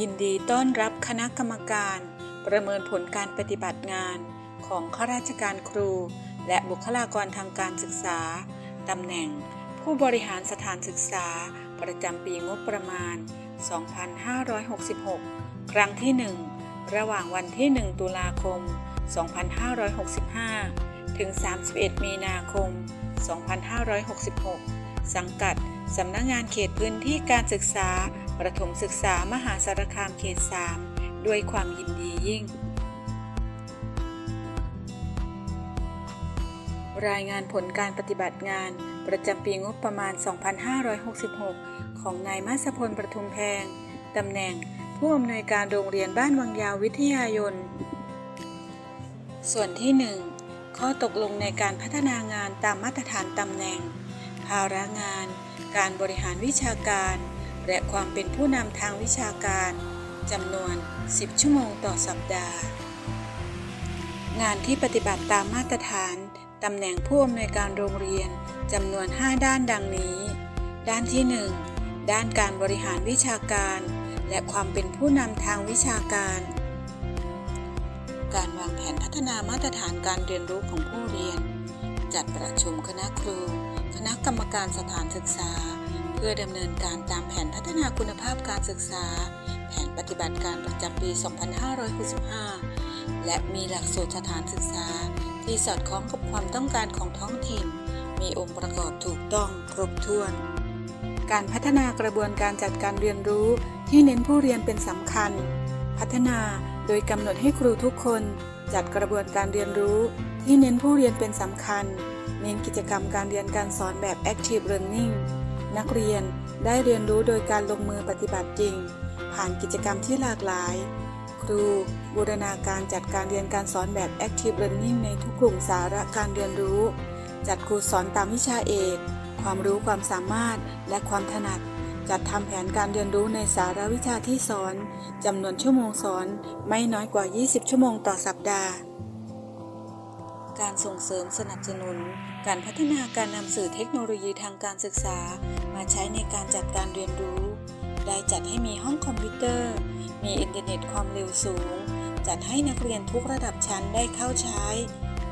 ยินดีต้อนรับคณะกรรมการ ประเมินผลการปฏิบัติงาน ของข้าราชการครู และบุคลากรทางการศึกษา ตำแหน่ง ผู้บริหารสถานศึกษา ประจำปีงบประมาณ 2566 ครั้งที่ 1 ระหว่างวันที่ 1 ตุลาคม 2565 ถึง 31 มีนาคม 2566 สังกัดสำนักงานเขตพื้นที่การศึกษา ประถมศึกษามหาสารคามเขต 3 ด้วยความยินดียิ่ง รายงานผลการปฏิบัติงานประจำปีงบประมาณ 2566 ของนายมาสพลประทุมแพง ตำแหน่งผู้อำนวยการโรงเรียนบ้านวังยาววิทยายน ส่วนที่ 1 ข้อตกลงในการพัฒนางานตามมาตรฐานตำแหน่ง ภาระงาน การบริหารวิชาการ และความเป็นผู้นำทางวิชาการจำนวน 10 ชั่วโมงต่อสัปดาห์ งานที่ปฏิบัติตามมาตรฐานตำแหน่งผู้อำนวยการโรงเรียนจำนวน 5 ด้านดังนี้ ด้านที่ 1 ด้านการบริหารวิชาการ และความเป็นผู้นำทางวิชาการ การวางแผนพัฒนามาตรฐานการเรียนรู้ของผู้เรียน จัดประชุมคณะครู คณะกรรมการสถานศึกษา พื่อดำเนินการตามแผนพัฒนาคุณภาพการศึกษา แผนปฏิบัติการประจำปี 2565 และมีหลักสูตรสถานศึกษา ที่สอดคล้องกับความต้องการของท้องถิ่น มีองค์ประกอบถูกต้องครบถ้วน การพัฒนากระบวนการจัดการเรียนรู้ที่เน้นผู้เรียนเป็นสำคัญ พัฒนาโดยกำหนดให้ครูทุกคน จัดกระบวนการเรียนรู้ ที่เน้นผู้เรียนเป็นสำคัญ เน้นกิจกรรมการเรียนการสอนแบบ active learning นักเรียนได้เรียนรู้โดยการลงมือปฏิบัติจริง ผ่านกิจกรรมที่หลากหลาย ครูบูรณาการจัดการเรียนการสอนแบบ active learning ในทุกกลุ่มสาระการเรียนรู้ จัดครูสอนตามวิชาเอก ความรู้ความสามารถและความถนัด จัดทำแผนการเรียนรู้ในสาระวิชาที่สอนจำนวนชั่วโมงสอนไม่น้อยกว่า 20 ชั่วโมงต่อสัปดาห์การส่งเสริมสนับสนุน การพัฒนาการนำสื่อเทคโนโลยีทางการศึกษา มาใช้ในการจัดการเรียนรู้ ได้จัดให้มีห้องคอมพิวเตอร์ มีอินเทอร์เน็ตความเร็วสูง จัดให้นักเรียนทุกระดับชั้นได้เข้าใช้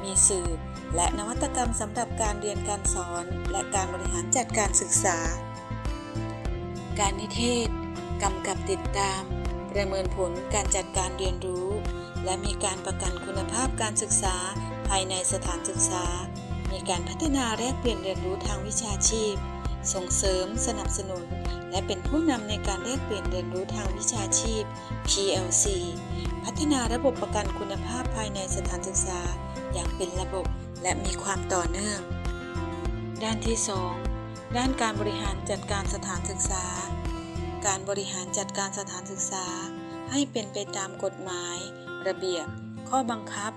มีสื่อและนวัตกรรมสำหรับการเรียนการสอน และการบริหารจัดการศึกษา การนิเทศกำกับติดตาม ประเมินผลการจัดการเรียนรู้ และมีการประกันคุณภาพการศึกษาภายในสถานศึกษา มีการพัฒนาแลกเปลี่ยนเรียนรู้ทางวิชาชีพ ส่งเสริม สนับสนุน และเป็นผู้นำในการแลกเปลี่ยนเรียนรู้ทางวิชาชีพ PLC พัฒนาระบบประกันคุณภาพภายในสถานศึกษา อย่างเป็นระบบและมีความต่อเนื่อง ด้านที่ 2 ด้านการบริหารจัดการสถานศึกษา การบริหารจัดการสถานศึกษา ให้เป็นไปตามกฎหมาย ระเบียบ ข้อบังคับ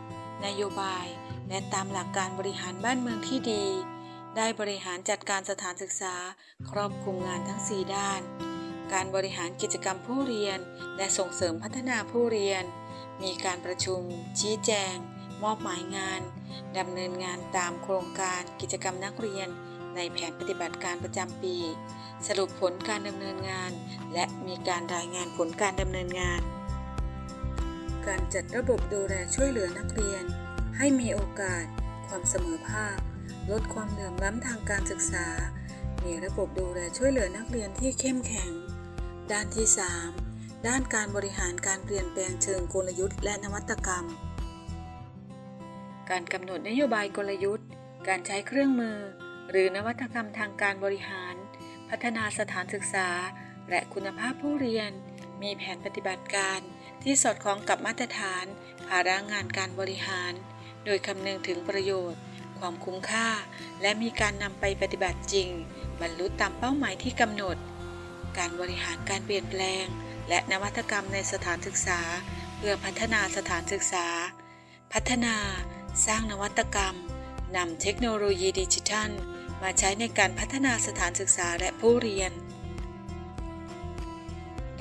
นโยบาย และตามหลักการบริหารบ้านเมืองที่ดี ได้บริหารจัดการสถานศึกษา ครอบคลุมงานทั้ง 4 ด้าน การบริหารกิจกรรมผู้เรียน และส่งเสริมพัฒนาผู้เรียน มีการประชุม ชี้แจง มอบหมายงานดำเนินงานตามโครงการกิจกรรมนักเรียน ในแผนปฏิบัติการประจำปี สรุปผลการดำเนินงาน และมีการรายงานผลการดำเนินงาน การจัดระบบดูแลช่วยเหลือนักเรียน ให้มีโอกาส ความเสมอภาค ลดความเหลื่อมล้ำทางการศึกษา มีระบบดูแลช่วยเหลือนักเรียนที่เข้มแข็ง ด้านที่ 3 ด้านการบริหารการเปลี่ยนแปลงเชิงกลยุทธ์และนวัตกรรม การกำหนดนโยบายกลยุทธ์ การใช้เครื่องมือ หรือนวัตกรรมทางการบริหาร พัฒนาสถานศึกษา และคุณภาพผู้เรียน มีแผนปฏิบัติการที่สอดคล้องกับมาตรฐาน ภาระงานการบริหาร โดยคำนึงถึงประโยชน์ ความคุ้มค่า และมีการนำไปปฏิบัติจริง บรรลุตามเป้าหมายที่กำหนด การบริหารการเปลี่ยนแปลง และนวัตกรรมในสถานศึกษา เพื่อพัฒนาสถานศึกษา พัฒนา สร้างนวัตกรรมนำเทคโนโลยีดิจิทัล มาใช้ในการพัฒนาสถานศึกษาและผู้เรียน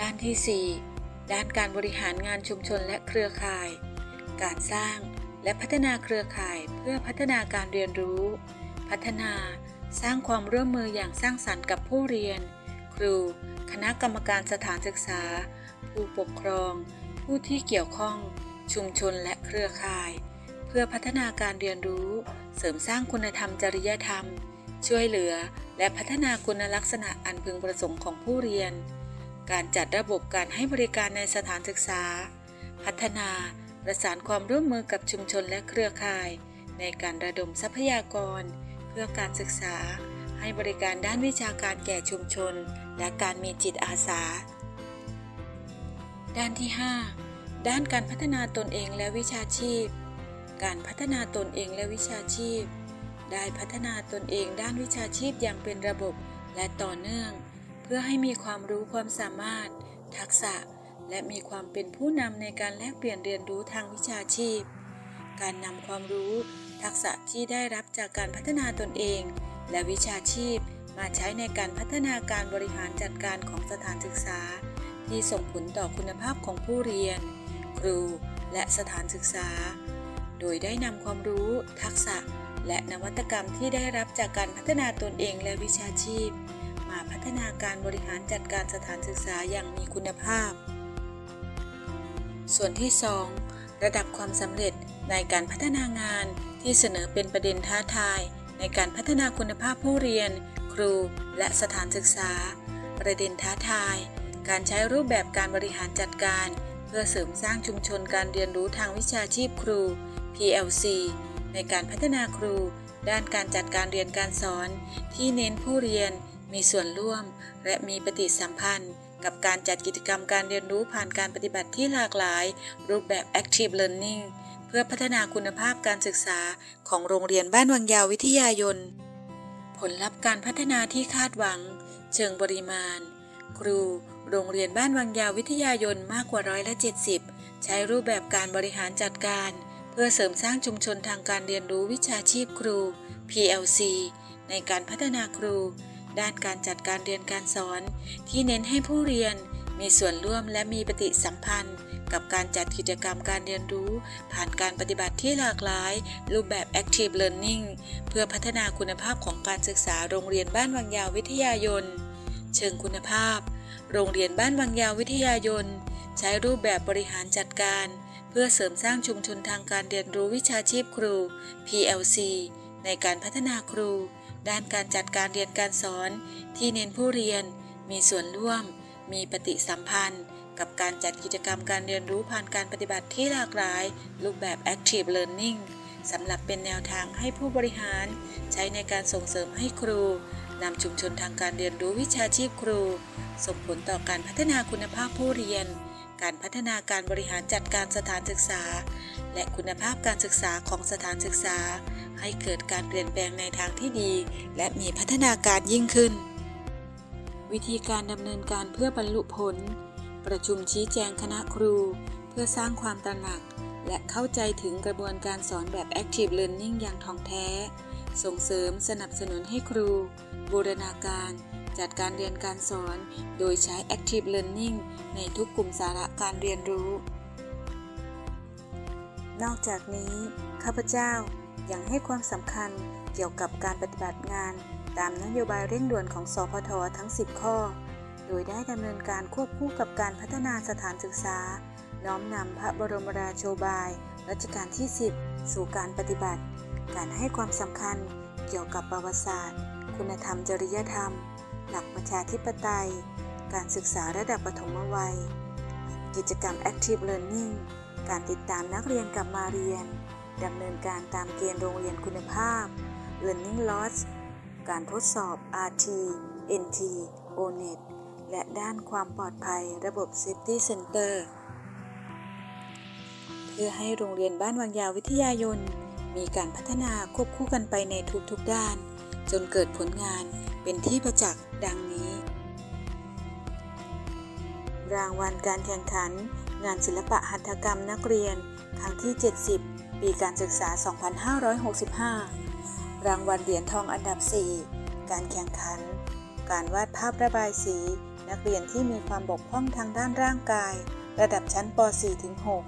ด้านที่ 4 ด้านการบริหารงานชุมชนและเครือข่าย การสร้าง และพัฒนาเครือข่ายเพื่อพัฒนาการเรียนรู้ พัฒนาสร้างความร่วมมืออย่างสร้างสรรค์กับผู้เรียน ครู คณะกรรมการสถานศึกษา ผู้ปกครอง ผู้ที่เกี่ยวข้อง ชุมชนและเครือข่าย เพื่อพัฒนาการเรียนรู้ เสริมสร้างคุณธรรมจริยธรรม ช่วยเหลือและพัฒนาคุณลักษณะอันพึงประสงค์ของผู้เรียน การจัดระบบการให้บริการในสถานศึกษา พัฒนา ประสานความร่วมมือกับชุมชนและเครือข่าย ในการระดมทรัพยากร เพื่อการศึกษา ให้บริการด้านวิชาการแก่ชุมชน และการมีจิตอาสา ด้านที่ 5 ด้านการพัฒนาตนเองและวิชาชีพ การพัฒนาตนเองและวิชาชีพ ได้พัฒนาตนเองด้านวิชาชีพอย่างเป็นระบบและต่อเนื่อง เพื่อให้มีความรู้ความสามารถ ทักษะ และมีความเป็นผู้นำในการแลกเปลี่ยนเรียนรู้ทางวิชาชีพ การนำความรู้ ทักษะที่ได้รับจากการพัฒนาตนเอง และวิชาชีพมาใช้ในการพัฒนาการบริหารจัดการของสถานศึกษา ที่ส่งผลต่อคุณภาพของผู้เรียน ครู และสถานศึกษา โดยได้นำความรู้ ทักษะ และนวัตกรรมที่ได้รับจากการพัฒนาตนเองและวิชาชีพ มาพัฒนาการบริหารจัดการสถานศึกษาอย่างมีคุณภาพ ส่วนที่ 2 ระดับความสำเร็จในการพัฒนางานที่เสนอเป็นประเด็นท้าทาย ในการพัฒนาคุณภาพผู้เรียน ครู และสถานศึกษา ประเด็นท้าทาย การใช้รูปแบบการบริหารจัดการ เพื่อเสริมสร้างชุมชนการเรียนรู้ทางวิชาชีพครู PLC ในการพัฒนาครู ด้านการจัดการเรียนการสอน ที่เน้นผู้เรียนมีส่วนร่วม และมีปฏิสัมพันธ์ กับการจัดกิจกรรมการเรียนรู้ผ่านการปฏิบัติที่หลากหลาย รูปแบบ Active Learning เพื่อพัฒนาคุณภาพการศึกษาของโรงเรียนบ้านวังยาววิทยายน ผลลัพธ์การพัฒนาที่คาดหวัง เชิงปริมาณ ครู โรงเรียนบ้านวังยาววิทยายนมากกว่าร้อยละ70 ใช้รูปแบบการบริหารจัดการ เพื่อเสริมสร้างชุมชนทางการเรียนรู้วิชาชีพครู PLC ในการพัฒนาครู ด้านการจัดการเรียนการสอนที่เน้นให้ผู้เรียนมีส่วนร่วมและมีปฏิสัมพันธ์ กับการจัดกิจกรรมการเรียนรู้ ผ่านการปฏิบัติที่หลากหลาย รูปแบบ Active Learning เพื่อพัฒนาคุณภาพของการศึกษาโรงเรียนบ้านวังยาววิทยายน เชิงคุณภาพ โรงเรียนบ้านวังยาววิทยายน ใช้รูปแบบบริหารจัดการ เพื่อเสริมสร้างชุมชนทางการเรียนรู้วิชาชีพครู PLC ในการพัฒนาครู ด้านการจัดการเรียนการสอนที่เน้นผู้เรียนมีส่วนร่วม มีปฏิสัมพันธ์ กับการจัดกิจกรรมการเรียนรู้ผ่านการปฏิบัติที่หลากหลาย รูปแบบ Active Learning สำหรับเป็นแนวทางให้ผู้บริหาร ใช้ในการส่งเสริมให้ครูนำชุมชนทางการเรียนรู้วิชาชีพครู ส่งผลต่อการพัฒนาคุณภาพผู้เรียน การพัฒนาการบริหารจัดการสถานศึกษา และคุณภาพการศึกษาของสถานศึกษา ให้เกิดการเปลี่ยนแปลงในทางที่ดี และมีพัฒนาการยิ่งขึ้น วิธีการดำเนินการเพื่อบรรลุผล ประชุมชี้แจงคณะครู เพื่อสร้างความตระหนัก และเข้าใจถึงกระบวนการสอนแบบ Active Learning อย่างท่องแท้ ส่งเสริมสนับสนุนให้ครู บูรณาการ จัดการเรียนการสอน โดยใช้ Active Learning ในทุกกลุ่มสาระการเรียนรู้ นอกจากนี้ ข้าพเจ้ายังให้ความสำคัญเกี่ยวกับการปฏิบัติงาน ตามนโยบายเร่งด่วนของสพททั้ง 10 ข้อ โดยได้ดำเนินการควบคู่กับการพัฒนาสถานศึกษา น้อมนำพระบรมราโชบายรัชกาลที่ 10 สู่การปฏิบัติ การให้ความสำคัญเกี่ยวกับประวัติศาสตร์ คุณธรรมจริยธรรม หลักประชาธิปไตย การศึกษาระดับปฐมวัย กิจกรรม Active Learning การติดตามนักเรียนกลับมาเรียนดำเนินการตามเกณฑ์โรงเรียนคุณภาพ Learning Loss การทดสอบ RT NT ONET และด้านความปลอดภัยระบบ Safety Center เพื่อให้โรงเรียนบ้านวังยาววิทยายน มีการพัฒนาควบคู่กันไปในทุกๆด้าน จนเกิดผลงานเป็นที่ประจักษ์ดังนี้ รางวัลการแข่งขัน งานศิลปะหัตถกรรมนักเรียน ครั้งที่ 70 ปีการศึกษา 2565 รางวัลเหรียญทองอันดับ 4 การแข่งขัน การวาดภาพระบายสี นักเรียนที่มีความบกพร่องทางด้านร่างกาย ระดับชั้นป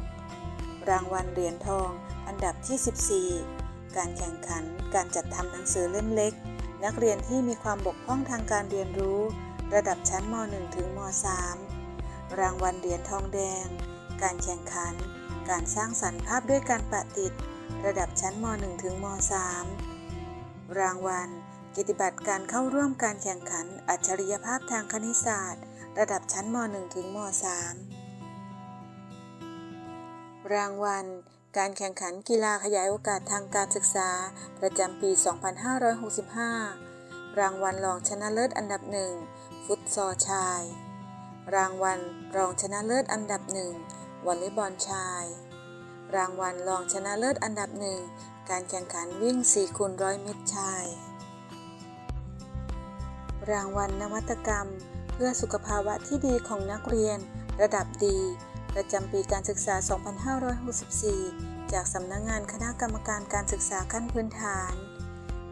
.4-6 รางวัลเหรียญทอง อันดับที่ 14 การแข่งขัน การจัดทำหนังสือเล่มเล็ก นักเรียนที่มีความบกพร่องทางการเรียนรู้ ระดับชั้นม .1 ถึงม .3 รางวัลเหรียญทองแดง การแข่งขัน การสร้างสรรค์ภาพด้วยการประติด ระดับชั้นม .1 ถึงม .3 รางวัลกิติบัตรการเข้าร่วมการแข่งขัน อัจฉริยภาพทางคณิตศาสตร์ ระดับชั้นม .1 ถึงม .3 รางวัล การแข่งขันกีฬาขยายโอกาสทางการศึกษา ประจำปี 2565 รางวัลรองชนะเลิศอันดับหนึ่งฟุตซอลชาย รางวัลรองชนะเลิศอันดับหนึ่งวอลเลย์บอลชาย รางวัลรองชนะเลิศอันดับหนึ่งการแข่งขันวิ่ง4คูณร้อยเมตรชาย รางวัลนวัตกรรม เพื่อสุขภาวะที่ดีของนักเรียน ระดับดี ประจำปีการศึกษา 2564 จากสำนักงงานคณะกรรมการการศึกษาขั้นพื้นฐาน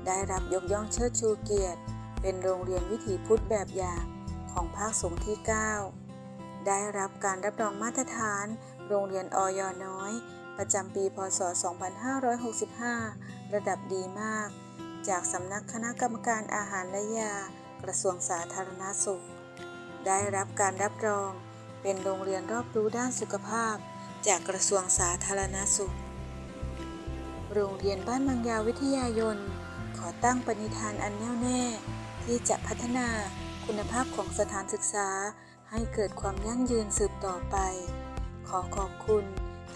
ได้รับยกย่องเชิดชูเกียรติ เป็นโรงเรียนวิถีพุทธแบบอย่าง ของภาคสูงที่ 9 ได้รับการรับรองมาตรฐานโรงเรียนอยน้อย ประจำปี พศ 2565 ระดับดีมาก จากสำนักคณะกรรมการอาหารและยา กระทรวงสาธารณสุข ได้รับการรับรอง เป็นโรงเรียนรอบรู้ด้านสุขภาพ จากกระทรวงสาธารณสุข โรงเรียนบ้านบางยาววิทยายน ขอตั้งปณิธานอันแน่วแน่ ที่จะพัฒนา คุณภาพของสถานศึกษาให้เกิดความยั่งยืนสืบต่อไป ขอขอบคุณ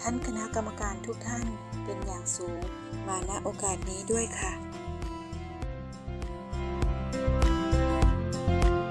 ท่านคณะกรรมการทุกท่านเป็นอย่างสูง มาณโอกาสนี้ด้วยค่ะ